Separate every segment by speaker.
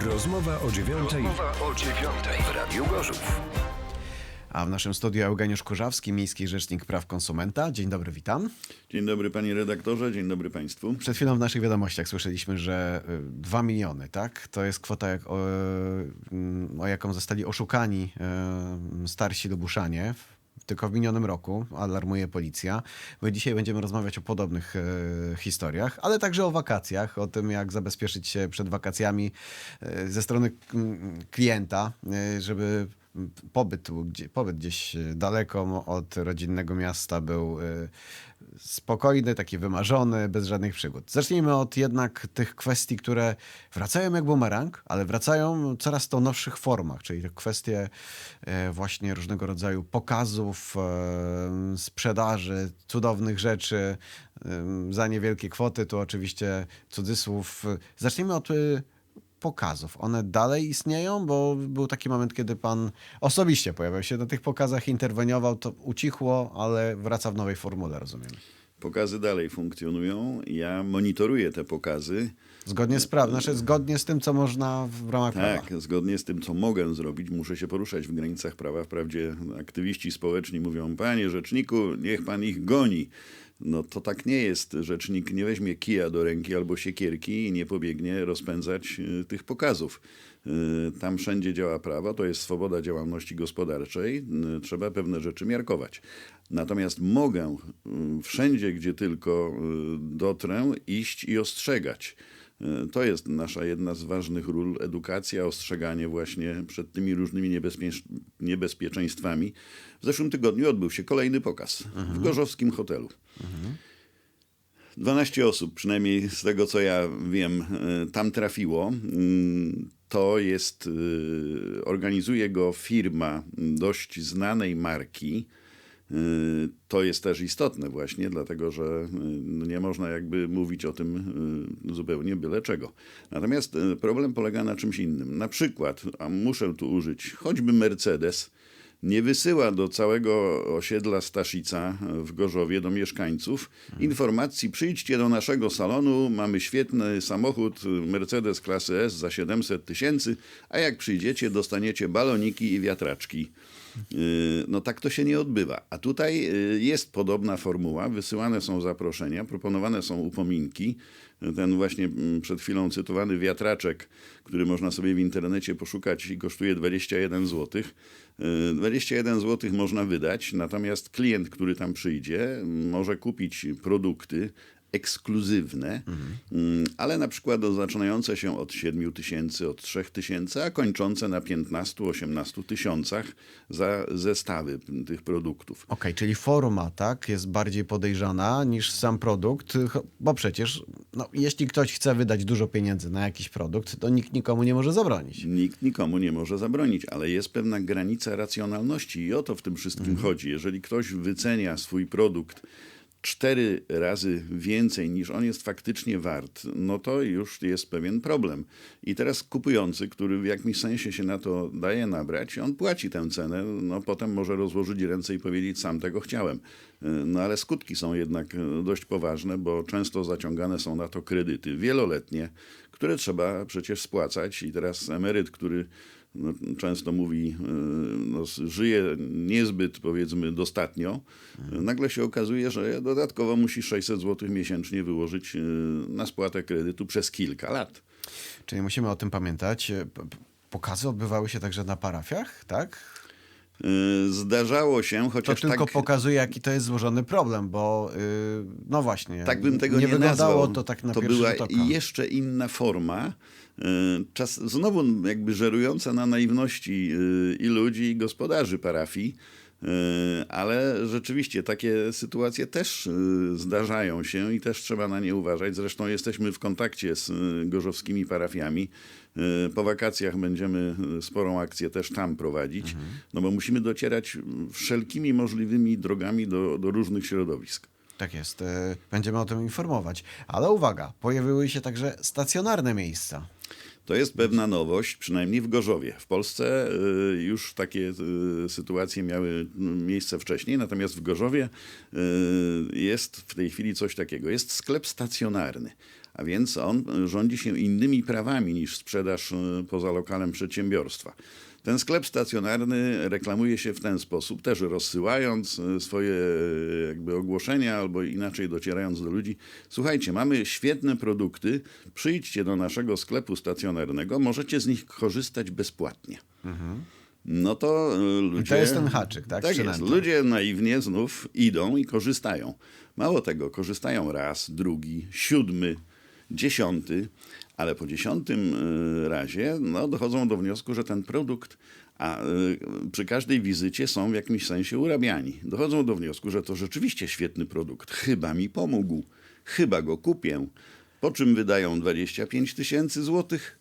Speaker 1: Rozmowa o dziewiątej
Speaker 2: Rozmowa o dziewiątej w Radiu Gorzów.
Speaker 3: A w naszym studiu Eugeniusz Kurzawski, Miejski Rzecznik Praw Konsumenta. Dzień dobry, witam.
Speaker 4: Dzień dobry panie redaktorze, dzień dobry państwu.
Speaker 3: Przed chwilą w naszych wiadomościach słyszeliśmy, że 2 miliony, tak? To jest kwota, jak, o, mm, o jaką zostali oszukani e, starsi Lubuszanie. Tylko w minionym roku, alarmuje policja. My dzisiaj będziemy rozmawiać o podobnych e, historiach, ale także o wakacjach, o tym, jak zabezpieczyć się przed wakacjami e, ze strony mm, klienta, e, żeby pobyt, gdzie, pobyt gdzieś daleko od rodzinnego miasta był e, spokojny, taki wymarzony, bez żadnych przygód. Zacznijmy od jednak tych kwestii, które wracają jak bumerang, ale wracają coraz to nowszych formach, czyli kwestie e, właśnie różnego rodzaju pokazów, e, sprzedaży cudownych rzeczy e, za niewielkie kwoty. Tu oczywiście cudzysłów. Zacznijmy od pokazów. One dalej istnieją, bo był taki moment, kiedy pan osobiście pojawiał się na tych pokazach, interweniował, to ucichło, ale wraca w nowej formule, rozumiem.
Speaker 4: Pokazy dalej funkcjonują. Ja monitoruję te pokazy.
Speaker 3: Zgodnie z prawem, znaczy zgodnie z tym, co można w ramach prawa.
Speaker 4: Tak, zgodnie z tym, co mogę zrobić, muszę się poruszać w granicach prawa. Wprawdzie aktywiści społeczni mówią, panie rzeczniku, niech pan ich goni. No to tak nie jest. Rzecznik nie weźmie kija do ręki albo siekierki i nie pobiegnie rozpędzać y, tych pokazów. Y, Tam wszędzie działa prawo, to jest swoboda działalności gospodarczej. Y, Trzeba pewne rzeczy miarkować. Natomiast mogę wszędzie, gdzie tylko dotrę, iść i ostrzegać. Y, To jest nasza jedna z ważnych ról, edukacja, ostrzeganie właśnie przed tymi różnymi niebezpiecz niebezpieczeństwami. W zeszłym tygodniu odbył się kolejny pokaz w gorzowskim hotelu. 12 osób, przynajmniej z tego co ja wiem, y, tam trafiło. Mm, To jest, y, organizuje go firma dość znanej marki. Y, To jest też istotne właśnie, dlatego że y, no nie można jakby mówić o tym y, zupełnie byle czego. Natomiast problem polega na czymś innym. Na przykład, a muszę tu użyć choćby Mercedes, nie wysyła do całego osiedla Staszica w Gorzowie, do mieszkańców, informacji przyjdźcie do naszego salonu, mamy świetny samochód Mercedes klasy S za 700 tysięcy, a jak przyjdziecie dostaniecie baloniki i wiatraczki. Yy, No tak to się nie odbywa. A tutaj yy, jest podobna formuła, wysyłane są zaproszenia, proponowane są upominki. Ten właśnie mm, przed chwilą cytowany wiatraczek, który można sobie w internecie poszukać i kosztuje 21 zł. 21 zł można wydać, natomiast klient, który tam przyjdzie, może kupić produkty ekskluzywne, mm, ale na przykład zaczynające się od 7 tysięcy, od 3 tysięcy, a kończące na 15-18 tysiącach za zestawy tych produktów.
Speaker 3: Okej, czyli forma, tak, jest bardziej podejrzana niż sam produkt, bo przecież, no, jeśli ktoś chce wydać dużo pieniędzy na jakiś produkt, to nikt nikomu nie może zabronić.
Speaker 4: Nikt nikomu nie może zabronić, ale jest pewna granica racjonalności i o to w tym wszystkim chodzi. Jeżeli ktoś wycenia swój produkt cztery razy więcej niż on jest faktycznie wart, no to już jest pewien problem. I teraz kupujący, który w jakimś sensie się na to daje nabrać, on płaci tę cenę, no potem może rozłożyć ręce i powiedzieć sam tego chciałem. No ale skutki są jednak dość poważne, bo często zaciągane są na to kredyty wieloletnie, które trzeba przecież spłacać i teraz emeryt, który no, często mówi, y, no, żyje niezbyt powiedzmy dostatnio, y, nagle się okazuje, że dodatkowo musi 600 zł miesięcznie wyłożyć y, na spłatę kredytu przez kilka lat.
Speaker 3: Czyli musimy o tym pamiętać. E, Pokazy odbywały się także na parafiach, tak?
Speaker 4: Y, Zdarzało się,
Speaker 3: To
Speaker 4: chociaż
Speaker 3: tylko
Speaker 4: tak,
Speaker 3: pokazuje, jaki to jest złożony problem, bo no właśnie.
Speaker 4: tak bym tego nie,
Speaker 3: wyglądało
Speaker 4: nazwał.
Speaker 3: to tak na
Speaker 4: to
Speaker 3: pierwszy
Speaker 4: była
Speaker 3: rzut oka.
Speaker 4: jeszcze inna forma. Y, Czas, znowu jakby żerująca na naiwności y, i ludzi, i gospodarzy parafii. y, Ale rzeczywiście takie sytuacje też zdarzają się i też trzeba na nie uważać. Zresztą jesteśmy w kontakcie z gorzowskimi parafiami. Po wakacjach będziemy sporą akcję też tam prowadzić, no bo musimy docierać wszelkimi możliwymi drogami do, do różnych środowisk.
Speaker 3: Tak jest. Będziemy o tym informować. Ale uwaga, pojawiły się także stacjonarne miejsca.
Speaker 4: To jest pewna nowość, przynajmniej w Gorzowie. W Polsce y, już takie y, sytuacje miały miejsce wcześniej, natomiast w Gorzowie y, jest w tej chwili coś takiego. Jest sklep stacjonarny, a więc on rządzi się innymi prawami niż sprzedaż poza lokalem przedsiębiorstwa. Ten sklep stacjonarny reklamuje się w ten sposób, też rozsyłając e, swoje e, jakby ogłoszenia albo inaczej docierając do ludzi. Słuchajcie, mamy świetne produkty, przyjdźcie do naszego sklepu stacjonarnego, możecie z nich korzystać bezpłatnie. No to e, ludzie...
Speaker 3: to jest ten haczyk, tak?
Speaker 4: Tak jest. Ludzie naiwnie znów idą i korzystają. Mało tego, korzystają raz, drugi, siódmy, dziesiąty, ale po dziesiątym y, razie no, dochodzą do wniosku, że ten produkt, a y, przy każdej wizycie są w jakimś sensie urabiani. Dochodzą do wniosku, że to rzeczywiście świetny produkt. Chyba mi pomógł, chyba go kupię. Po czym wydają 25 tysięcy złotych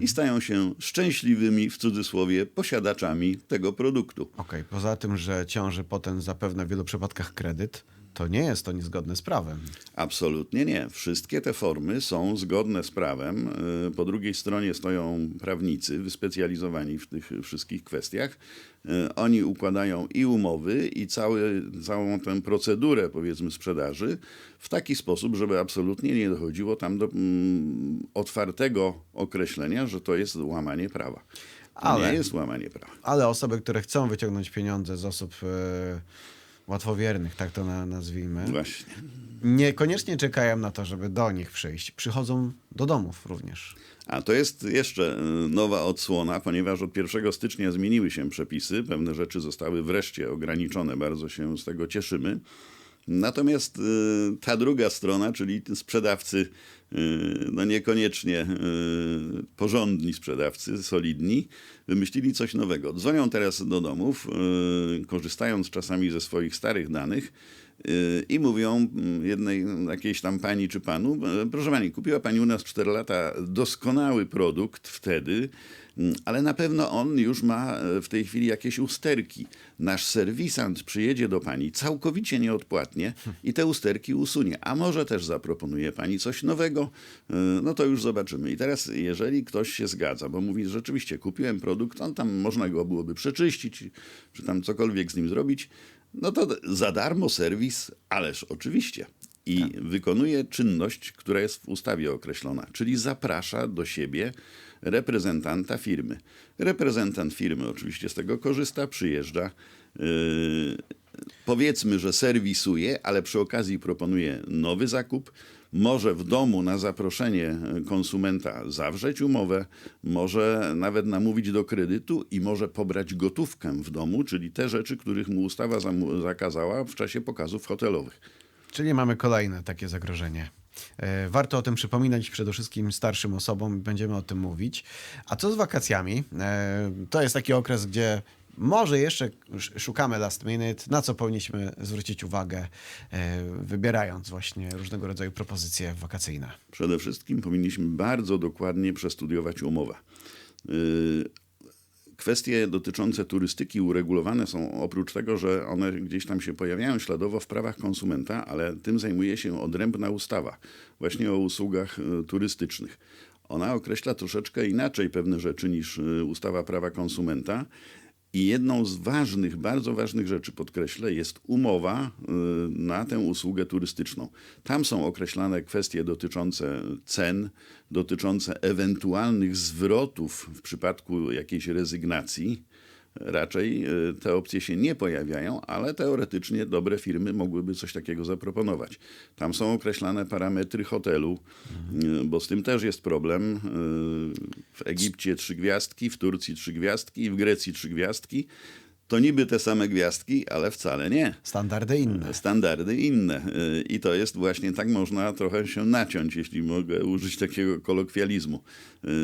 Speaker 4: i stają się szczęśliwymi, w cudzysłowie, posiadaczami tego produktu.
Speaker 3: Okej, poza tym, że ciąży potem zapewne w wielu przypadkach kredyt, to nie jest to niezgodne z prawem.
Speaker 4: Absolutnie nie. Wszystkie te formy są zgodne z prawem. Y, Po drugiej stronie stoją prawnicy wyspecjalizowani w tych wszystkich kwestiach. Y, Oni układają i umowy, i cały, całą tę procedurę, powiedzmy, sprzedaży w taki sposób, żeby absolutnie nie dochodziło tam do mm, otwartego określenia, że to jest łamanie prawa. To
Speaker 3: Ale-
Speaker 4: nie jest łamanie prawa.
Speaker 3: Ale osoby, które chcą wyciągnąć pieniądze z osób e, łatwowiernych, tak to na, nazwijmy,
Speaker 4: Właśnie.
Speaker 3: niekoniecznie czekają na to, żeby do nich przyjść. Przychodzą do domów również.
Speaker 4: A to jest jeszcze y, nowa odsłona, ponieważ od 1 stycznia zmieniły się przepisy, pewne rzeczy zostały wreszcie ograniczone, bardzo się z tego cieszymy. Natomiast y, ta druga strona, czyli sprzedawcy, y, no niekoniecznie y, porządni sprzedawcy, solidni, wymyślili coś nowego. Dzwonią teraz do domów, korzystając czasami ze swoich starych danych, i mówią mm, jednej jakiejś tam pani czy panu, e, proszę pani, kupiła pani u nas 4 lata doskonały produkt wtedy, mm, ale na pewno on już ma e, w tej chwili jakieś usterki. Nasz serwisant przyjedzie do pani całkowicie nieodpłatnie i te usterki usunie. A może też zaproponuje pani coś nowego? E, No to już zobaczymy. I teraz, jeżeli ktoś się zgadza, bo mówi, rzeczywiście kupiłem produkt, on tam można go byłoby przeczyścić, czy tam cokolwiek z nim zrobić, no to za darmo serwis, ależ oczywiście. I wykonuje czynność, która jest w ustawie określona, czyli zaprasza do siebie reprezentanta firmy. Reprezentant firmy oczywiście z tego korzysta, przyjeżdża. Yy, powiedzmy, że serwisuje, ale przy okazji proponuje nowy zakup. Może w domu na zaproszenie konsumenta zawrzeć umowę, może nawet namówić do kredytu i może pobrać gotówkę w domu, czyli te rzeczy, których mu ustawa zakazała w czasie pokazów hotelowych.
Speaker 3: Czyli mamy kolejne takie zagrożenie. E, Warto o tym przypominać przede wszystkim starszym osobom, będziemy o tym mówić. A co z wakacjami? E, To jest taki okres, gdzie może jeszcze sz- szukamy last minute, na co powinniśmy zwrócić uwagę, e, wybierając właśnie różnego rodzaju propozycje wakacyjne.
Speaker 4: Przede wszystkim powinniśmy bardzo dokładnie przestudiować umowę. Yy, Kwestie dotyczące turystyki uregulowane są oprócz tego, że one gdzieś tam się pojawiają śladowo w prawach konsumenta, ale tym zajmuje się odrębna ustawa, właśnie o usługach y, turystycznych. Ona określa troszeczkę inaczej pewne rzeczy niż y, ustawa prawa konsumenta. I jedną z ważnych, bardzo ważnych rzeczy, podkreślę, jest umowa y, na tę usługę turystyczną. Tam są określane kwestie dotyczące cen, dotyczące ewentualnych zwrotów w przypadku jakiejś rezygnacji. Raczej y, te opcje się nie pojawiają, ale teoretycznie dobre firmy mogłyby coś takiego zaproponować. Tam są określane parametry hotelu, y, bo z tym też jest problem. Y, W Egipcie trzy gwiazdki, w Turcji trzy gwiazdki w Grecji trzy gwiazdki. To niby te same gwiazdki, ale wcale nie
Speaker 3: Standardy inne.
Speaker 4: standardy inne. Y, I to jest właśnie tak można trochę się naciąć, jeśli mogę użyć takiego kolokwializmu.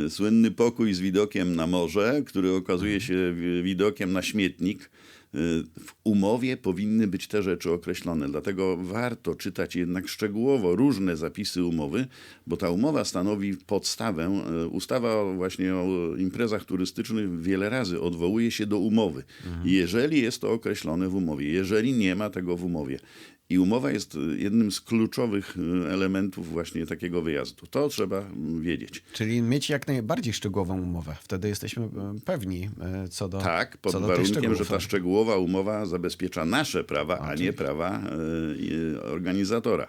Speaker 4: Y, Słynny pokój z widokiem na morze, który okazuje się wi- widokiem na śmietnik. Y, W umowie powinny być te rzeczy określone, dlatego warto czytać jednak szczegółowo różne zapisy umowy, bo ta umowa stanowi podstawę. Y, Ustawa właśnie o imprezach turystycznych wiele razy odwołuje się do umowy. Jeżeli jest to określone w umowie, jeżeli nie ma tego w umowie. I umowa jest y, jednym z kluczowych y, elementów właśnie takiego wyjazdu. To trzeba mm, wiedzieć.
Speaker 3: Czyli mieć jak najbardziej szczegółową umowę. Wtedy jesteśmy e, pewni co do
Speaker 4: Tak, pod
Speaker 3: co
Speaker 4: warunkiem, że ta szczegółowa umowa zabezpiecza nasze prawa, a nie
Speaker 3: Oczywiście.
Speaker 4: prawa y, y, organizatora.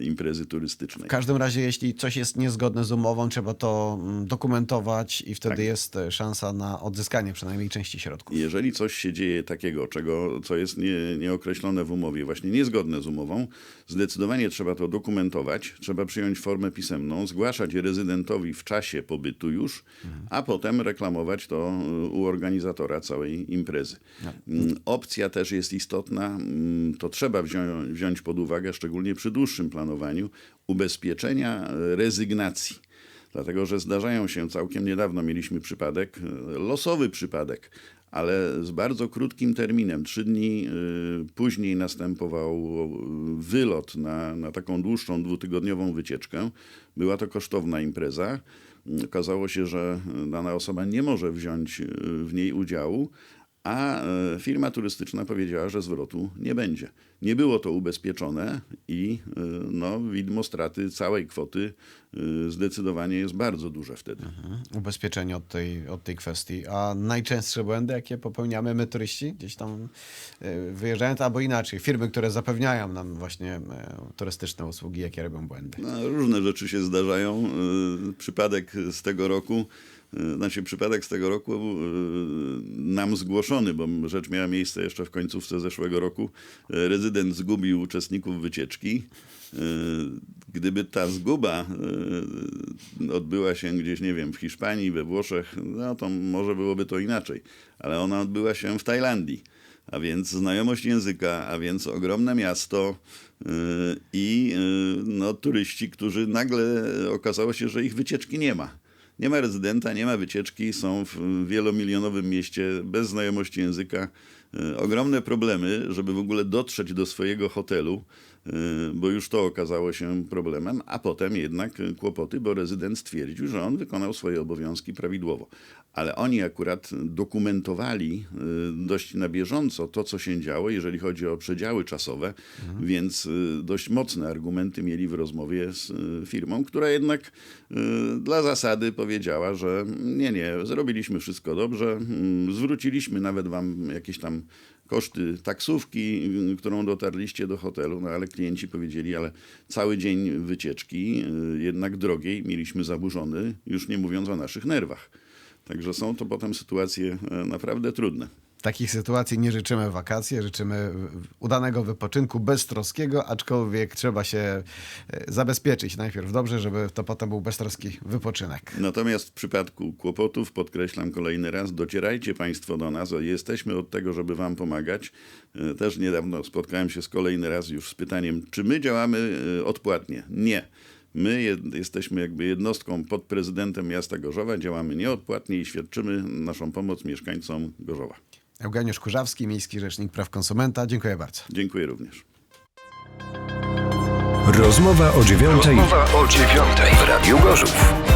Speaker 4: Imprezy turystycznej.
Speaker 3: W każdym razie, jeśli coś jest niezgodne z umową, trzeba to mm, dokumentować i wtedy
Speaker 4: Tak.
Speaker 3: jest e, szansa na odzyskanie przynajmniej części środków.
Speaker 4: Jeżeli coś się dzieje takiego, czego, co jest nie, nieokreślone w umowie, właśnie niezgodne z umową, zdecydowanie trzeba to dokumentować, trzeba przyjąć formę pisemną, zgłaszać rezydentowi w czasie pobytu już, a potem reklamować to y, u organizatora całej imprezy. Mm, Opcja też jest istotna, mm, to trzeba wziąć, wziąć pod uwagę, szczególnie przy dłuższym planowaniu, ubezpieczenia e, rezygnacji. Dlatego, że zdarzają się, całkiem niedawno mieliśmy przypadek, e, losowy przypadek, ale z bardzo krótkim terminem. Trzy dni y, później następował wylot na, na taką dłuższą, dwutygodniową wycieczkę. Była to kosztowna impreza. Okazało się, że dana osoba nie może wziąć w niej udziału, a e, firma turystyczna powiedziała, że zwrotu nie będzie. Nie było to ubezpieczone i e, no, widmo straty całej kwoty zdecydowanie jest bardzo duże wtedy.
Speaker 3: Ubezpieczenie od tej, od tej kwestii. A najczęstsze błędy, jakie popełniamy my turyści, gdzieś tam e, wyjeżdżając, albo inaczej, firmy, które zapewniają nam właśnie e, turystyczne usługi, jakie robią błędy.
Speaker 4: No, różne rzeczy się zdarzają. Y, Przypadek z tego roku, y, znaczy przypadek z tego roku y, nam zgłoszony, bo rzecz miała miejsce jeszcze w końcówce zeszłego roku. Y, Rezydent zgubił uczestników wycieczki. Y, Gdyby ta zguba y, odbyła się gdzieś, nie wiem, w Hiszpanii, we Włoszech, no to może byłoby to inaczej. Ale ona odbyła się w Tajlandii a więc znajomość języka, a więc ogromne miasto yy, i no, turyści, którzy nagle okazało się, że ich wycieczki nie ma. Nie ma rezydenta, nie ma wycieczki, są w wielomilionowym mieście bez znajomości języka. Ogromne problemy, żeby w ogóle dotrzeć do swojego hotelu, bo już to okazało się problemem, a potem jednak kłopoty, bo rezydent stwierdził, że on wykonał swoje obowiązki prawidłowo. Ale oni akurat dokumentowali y, dość na bieżąco to, co się działo, jeżeli chodzi o przedziały czasowe, więc y, dość mocne argumenty mieli w rozmowie z y, firmą, która jednak y, dla zasady powiedziała, że nie, nie, zrobiliśmy wszystko dobrze, mm, zwróciliśmy nawet wam jakieś tam koszty taksówki, y, którą dotarliście do hotelu, no ale klienci powiedzieli, ale cały dzień wycieczki, y, jednak drogiej, mieliśmy zaburzony, już nie mówiąc o naszych nerwach. Także są to potem sytuacje e, naprawdę trudne.
Speaker 3: Takich sytuacji nie życzymy wakacje, życzymy udanego wypoczynku, beztroskiego, aczkolwiek trzeba się e, zabezpieczyć najpierw dobrze, żeby to potem był beztroski wypoczynek.
Speaker 4: Natomiast w przypadku kłopotów, podkreślam kolejny raz, docierajcie Państwo do nas. Jesteśmy od tego, żeby Wam pomagać. E, Też niedawno spotkałem się z kolejny raz już z pytaniem, czy my działamy e, odpłatnie? Nie. My jesteśmy jakby jednostką pod prezydentem miasta Gorzowa, działamy nieodpłatnie i świadczymy naszą pomoc mieszkańcom Gorzowa.
Speaker 3: Eugeniusz Kurzawski, Miejski Rzecznik Praw Konsumenta. Dziękuję bardzo.
Speaker 4: Dziękuję również.
Speaker 2: Rozmowa o dziewiątej w Radiu Gorzów.